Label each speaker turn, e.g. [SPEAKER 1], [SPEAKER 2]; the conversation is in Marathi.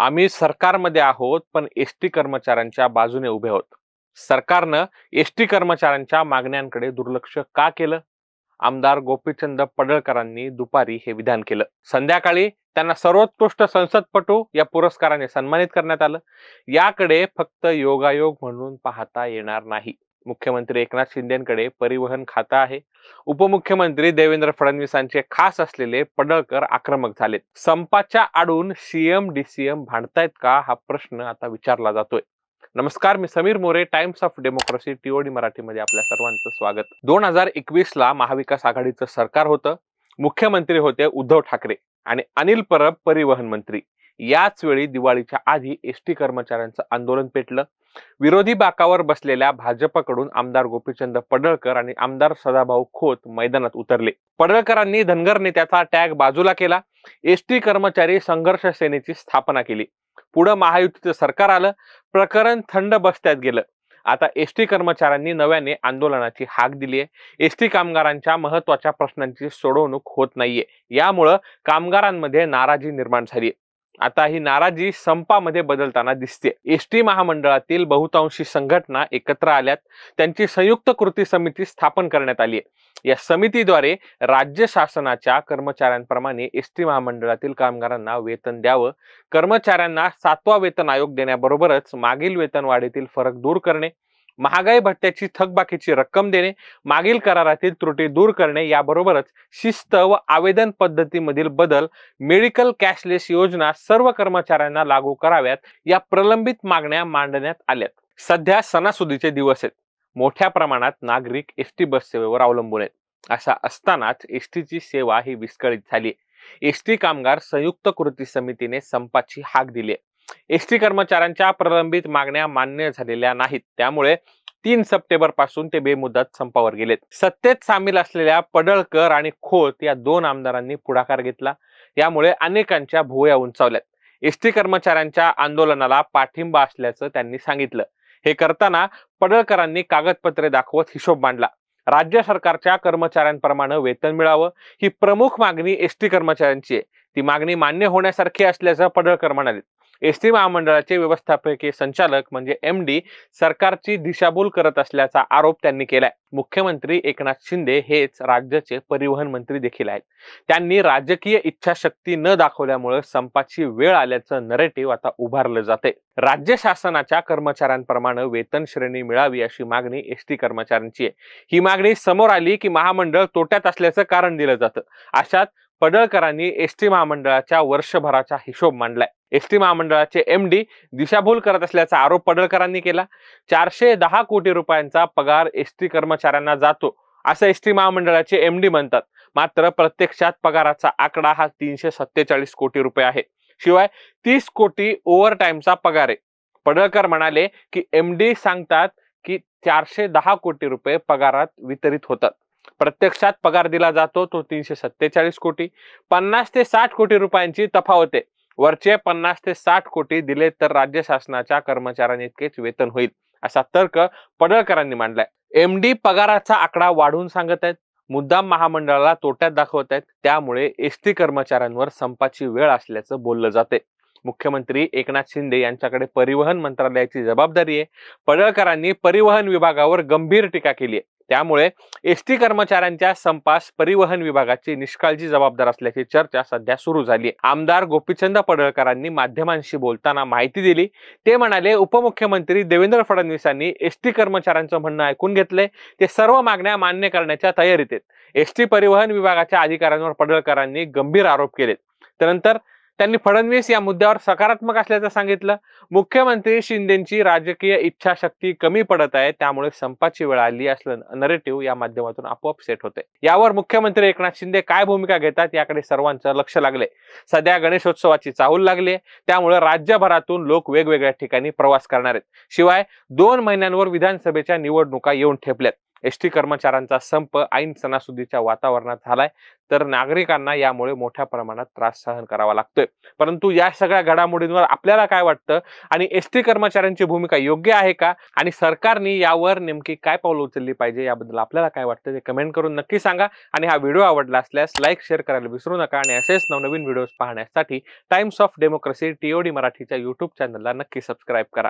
[SPEAKER 1] आम्ही सरकारमध्ये आहोत पण एस टी कर्मचाऱ्यांच्या बाजूने उभे आहोत. सरकारनं एस टी कर्मचाऱ्यांच्या मागण्यांकडे दुर्लक्ष का केलं? आमदार गोपीचंद पडळकरांनी दुपारी हे विधान केलं. संध्याकाळी त्यांना सर्वोत्कृष्ट संसदपटू या पुरस्काराने सन्मानित करण्यात आलं. याकडे फक्त योगायोग म्हणून पाहता येणार नाही. मुख्यमंत्री एकनाथ शिंदेकडे परिवहन खातं आहे. उपमुख्यमंत्री देवेंद्र फडणवीसांचे खास असलेले पडळकर आक्रमक झालेत. संपाच्या आडून सीएम डीसीएम भांडतायत का हा प्रश्न आता विचारला जातोय. नमस्कार मी Sameer More Times of Democracy TOD मराठीमध्ये आपल्या सर्वांचं स्वागत. दोन हजार एकवीस ला महाविकास आघाडीचं सरकार होतं. मुख्यमंत्री होते उद्धव ठाकरे आणि अनिल परब परिवहन मंत्री. याच वेळी दिवाळीच्या आधी एस टी कर्मचाऱ्यांचं आंदोलन पेटलं. विरोधी बाकावर बसलेल्या भाजपकडून आमदार गोपीचंद पडळकर आणि आमदार सदाभाऊ खोत मैदानात उतरले. पडळकरांनी धनगर नेत्याचा टॅग बाजूला केला. एस टी कर्मचारी संघर्ष सेनेची स्थापना केली. पुढं महायुतीचं सरकार आलं. प्रकरण थंड बसत्यात गेलं. आता एस टी कर्मचाऱ्यांनी नव्याने आंदोलनाची हाक दिली आहे. एस टी कामगारांच्या महत्त्वाच्या प्रश्नांची सोडवणूक होत नाहीये. यामुळं कामगारांमध्ये नाराजी निर्माण झाली आता ही नाराजी संपामध्ये बदलताना दिसते. एस टी महामंडळातील बहुतांशी संघटना एकत्र आल्यात. त्यांची संयुक्त कृती समिती स्थापन करण्यात आली आहे. या समितीद्वारे राज्य शासनाच्या कर्मचाऱ्यांप्रमाणे एस टी महामंडळातील कामगारांना वेतन द्यावं. कर्मचाऱ्यांना सातवा वेतन आयोग देण्याबरोबरच मागील वेतनवाढीतील फरक दूर करणे. महागाई भत्त्याची थकबाकीची रक्कम देणे मागील करारातील त्रुटी दूर करणे याबरोबरच शिस्त व आवेदन पद्धतीमधील बदल मेडिकल कॅशलेस योजना सर्व कर्मचाऱ्यांना लागू कराव्यात या प्रलंबित मागण्या मांडण्यात आल्यात. सध्या सणासुदीचे दिवस आहेत. मोठ्या प्रमाणात नागरिक एस टी बस सेवेवर अवलंबून आहेत. अशा असतानाच एस टीची सेवा ही विस्कळीत झाली एस टी कामगार संयुक्त कृती समितीने संपाची हाक दिली आहे. एस टी कर्मचाऱ्यांच्या प्रलंबित मागण्या मान्य झालेल्या नाहीत. त्यामुळे तीन सप्टेंबरपासून ते बेमुदत संपावर गेलेत. सत्तेत सामील असलेल्या पडळकर आणि खोत या दोन आमदारांनी पुढाकार घेतला. यामुळे अनेकांच्या भुवया उंचावल्यात. एस टी कर्मचाऱ्यांच्या आंदोलनाला पाठिंबा असल्याचं त्यांनी सांगितलं. हे करताना पडळकरांनी कागदपत्रे दाखवत हिशोब मांडला. राज्य सरकारच्या कर्मचाऱ्यांप्रमाणे वेतन मिळावं ही प्रमुख मागणी एस टी कर्मचाऱ्यांची आहे. ती मागणी मान्य होण्यासारखी असल्याचं पडळकर म्हणाले. एस टी महामंडळाचे व्यवस्थापकीय संचालक म्हणजे एम डी सरकारची दिशाभूल करत असल्याचा आरोप त्यांनी केलाय. मुख्यमंत्री एकनाथ शिंदे हेच राज्याचे परिवहन मंत्री देखील आहेत. त्यांनी राजकीय इच्छाशक्ती न दाखवल्यामुळे संपाची वेळ आल्याचं नरेटिव्ह आता उभारलं जाते राज्य शासनाच्या कर्मचाऱ्यांप्रमाणे वेतन श्रेणी मिळावी अशी मागणी एस टी कर्मचाऱ्यांची आहे. ही मागणी समोर आली की महामंडळ तोट्यात असल्याचं कारण दिलं जातं. अशात पडळकरांनी एस टी महामंडळाच्या वर्षभराचा हिशोब मांडलाय. एस टी महामंडळाचे एम डी दिशाभूल करत असल्याचा आरोप पडळकरांनी केला. चारशे दहा कोटी रुपयांचा पगार एस टी कर्मचाऱ्यांना जातो असं एस टी महामंडळाचे एम डी म्हणतात. मात्र प्रत्यक्षात पगाराचा आकडा हा तीनशे सत्तेचाळीस कोटी रुपये आहे. शिवाय तीस कोटी ओव्हर टाइमचा पगार आहे. पडळकर म्हणाले की एम डी सांगतात की चारशे दहा कोटी रुपये पगारात वितरित होतात. प्रत्यक्षात पगार दिला जातो तो तीनशे सत्तेचाळीस कोटी. पन्नास ते साठ कोटी रुपयांची तफावत आहे. वरचे पन्नास ते साठ कोटी दिले तर राज्य शासनाच्या कर्मचाऱ्यांनी इतकेच वेतन होईल असा तर्क पडळकरांनी मांडलाय. एम डी पगाराचा आकडा वाढवून सांगत आहेत. मुद्दाम महामंडळाला तोट्यात दाखवत आहेत. त्यामुळे एस टी कर्मचाऱ्यांवर संपाची वेळ असल्याचं बोललं जाते मुख्यमंत्री एकनाथ शिंदे यांच्याकडे परिवहन मंत्रालयाची जबाबदारी आहे. पडळकरांनी परिवहन विभागावर गंभीर टीका केली आहे. त्यामुळे एस टी कर्मचाऱ्यांच्या संपास परिवहन विभागाची निष्काळजी जबाबदार असल्याची चर्चा सध्या सुरू झाली. आमदार गोपीचंद पडळकरांनी माध्यमांशी बोलताना माहिती दिली. ते म्हणाले उपमुख्यमंत्री देवेंद्र फडणवीसांनी एस टी कर्मचाऱ्यांचं म्हणणं ऐकून घेतलंय. ते सर्व मागण्या मान्य करण्याच्या तयारीत आहेत. एस टी परिवहन विभागाच्या अधिकाऱ्यांवर पडळकरांनी गंभीर आरोप केलेत. त्यानंतर त्यांनी फडणवीस या मुद्द्यावर सकारात्मक असल्याचं सांगितलं. मुख्यमंत्री शिंदेची राजकीय इच्छाशक्ती कमी पडत आहे त्यामुळे संपाची वेळ आली असलं नरेटिव्ह या माध्यमातून आपोआप सेट होते यावर मुख्यमंत्री एकनाथ शिंदे काय भूमिका घेतात याकडे सर्वांचं लक्ष लागले सध्या गणेशोत्सवाची चाहूल लागली त्यामुळे राज्यभरातून लोक वेगवेगळ्या ठिकाणी प्रवास करणार आहेत. शिवाय दोन महिन्यांवर विधानसभेच्या निवडणुका येऊन ठेपल्यात. एस टी कर्मचाऱ्यांचा संप ऐन सणासुदीच्या वातावरणात झालाय. तर नागरिकांना यामुळे मोठ्या प्रमाणात त्रास सहन करावा लागतोय. परंतु या सगळ्या घडामोडींवर आपल्याला काय वाटतं? आणि एस टी कर्मचाऱ्यांची भूमिका योग्य आहे का? आणि सरकारने यावर नेमकी काय पावलं उचलली पाहिजे? याबद्दल आपल्याला काय वाटतं? ते कमेंट करून नक्की सांगा. आणि हा व्हिडिओ आवडला असल्यास लाईक शेअर करायला विसरू नका. आणि असेच नवनवीन व्हिडिओज पाहण्यासाठी Times of Democracy T O D मराठीच्या युट्यूब चॅनलला नक्की सबस्क्राईब करा.